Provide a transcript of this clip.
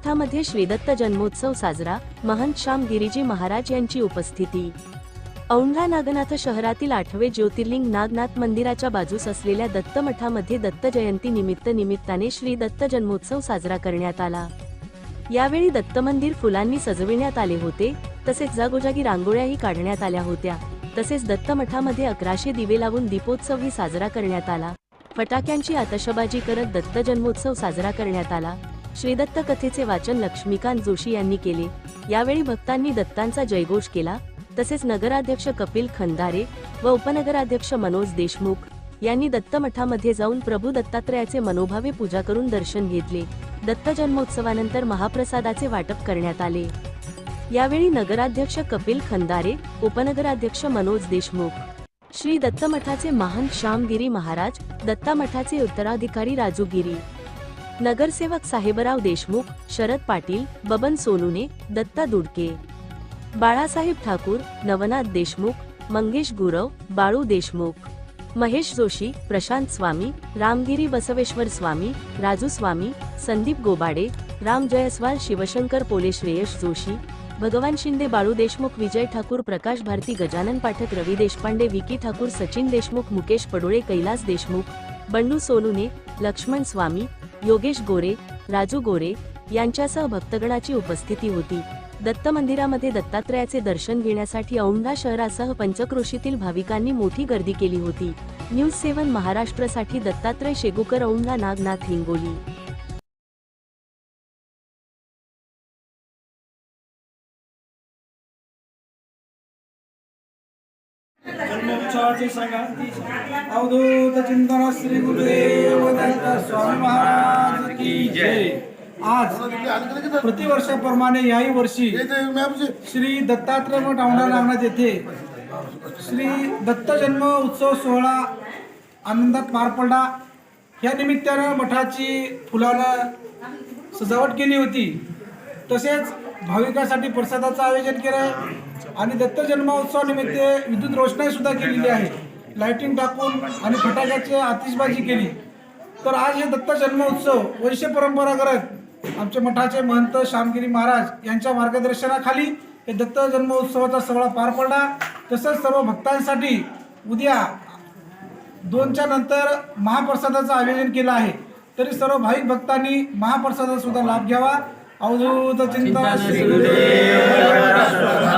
मठामध्ये श्रीदत्त जन्मोत्सव साजरा महंत श्याम गिरीजी महाराज यांची उपस्थिती औंढा नागनाथ शहरातील आठवे ज्योतिर्लिंग नागनाथ मंदिराच्या बाजूस असलेल्या दत्त मठामध्ये दत्त जयंती निमित्त निमित्ताने श्री दत्त जन्मोत्सव साजरा करण्यात आला यावेळी दत्त मंदिर फुलांनी सजविण्यात आले होते तसेच जागोजागी रांगोळ्याही काढण्यात आल्या होत्या तसेच दत्त मठामध्ये अकराशे दिवे लावून दीपोत्सवही साजरा करण्यात आला फटाक्यांची आतषबाजी करत दत्त जन्मोत्सव साजरा करण्यात आला श्रीदत्त कथेचे वाचन लक्ष्मीकांत जोशी यांनी केले. यावेळी भक्तांनी दत्तांचा जयघोष केला तसेच नगराध्यक्ष कपिल खंदारे व उपनगराध्यक्ष मनोज देशमुख यांनी दत्त मठामध्ये जाऊन प्रभू दत्तात्रयाचे मनोभावे पूजा करून दर्शन घेतले. दत्त जन्मोत्सवानंतर महाप्रसादाचे वाटप करण्यात आले. यावेळी नगराध्यक्ष कपिल खंदारे उपनगराध्यक्ष मनोज देशमुख श्री दत्त मठाचे श्यामगिरी महाराज दत्ता मठाचे उत्तराधिकारी राजू गिरी नगरसेवक साहेबराव देशमुख शरद पाटील बबन सोनुने दत्ता दुडके. बाळासाहेब ठाकूर नवनाथ देशमुख मंगेश गुरव बाळू देशमुख. महेश जोशी प्रशांत स्वामी रामगिरी बसवेश्वर स्वामी राजू स्वामी संदीप गोबाडे राम जयस्वाल शिवशंकर पोले श्रेयश जोशी भगवान शिंदे बाळू देशमुख विजय ठाकूर प्रकाश भारती गजानन पाठक रवी देशपांडे विकी ठाकूर सचिन देशमुख मुकेश पडोळे कैलास देशमुख बंडू सोनूने लक्ष्मण स्वामी योगेश गोरे राजू गोरे यांच्यासह भक्तगणाची उपस्थिती होती. दत्त मंदिरामध्ये दत्तात्रयाचे दर्शन घेण्यासाठी औंढा शहरासह पंचक्रोशीतील भाविकांनी मोठी गर्दी केली होती. न्यूज सेवन महाराष्ट्रासाठी दत्तात्रय शेगुकर औंढा नागनाथ हिंगोली. जन्मोत्सवाचे सांगा अवधूत चिंतन श्री गुरुदेव दत्त स्वामी महाराज की जय। आज प्रतिवर्षाप्रमाणे याही वर्षी श्री दत्तात्रय मठ औंढा नागनाथ येथे श्री दत्त जन्म उत्सव सोहळा आनंदात पार पडला. या निमित्तानं मठाची फुलानं सजावट केली होती. तसेच भाविकांसाठी प्रसादाचं आयोजन केलं आणि दत्त जन्मोत्सवानिमित्त विद्युत रोषणाई सुद्धा केलेली आहे. लायटिंग टाकून आणि फटाक्याची आतिषबाजी केली. तर आज हे दत्त जन्मोत्सव वैश्य परंपरागत आमचे मठाचे महंत श्यामगिरी महाराज यांच्या मार्गदर्शनाखाली हे दत्त जन्मोत्सवाचा सोहळा पार पडला. तसंच सर्व भक्तांसाठी उद्या दोनच्या नंतर महाप्रसादाचं आयोजन केलं आहे. तरी सर्व भाविक भक्तांनी महाप्रसादाचा सुद्धा लाभ घ्यावा. अवधूत चिंतन श्री गुरुदेव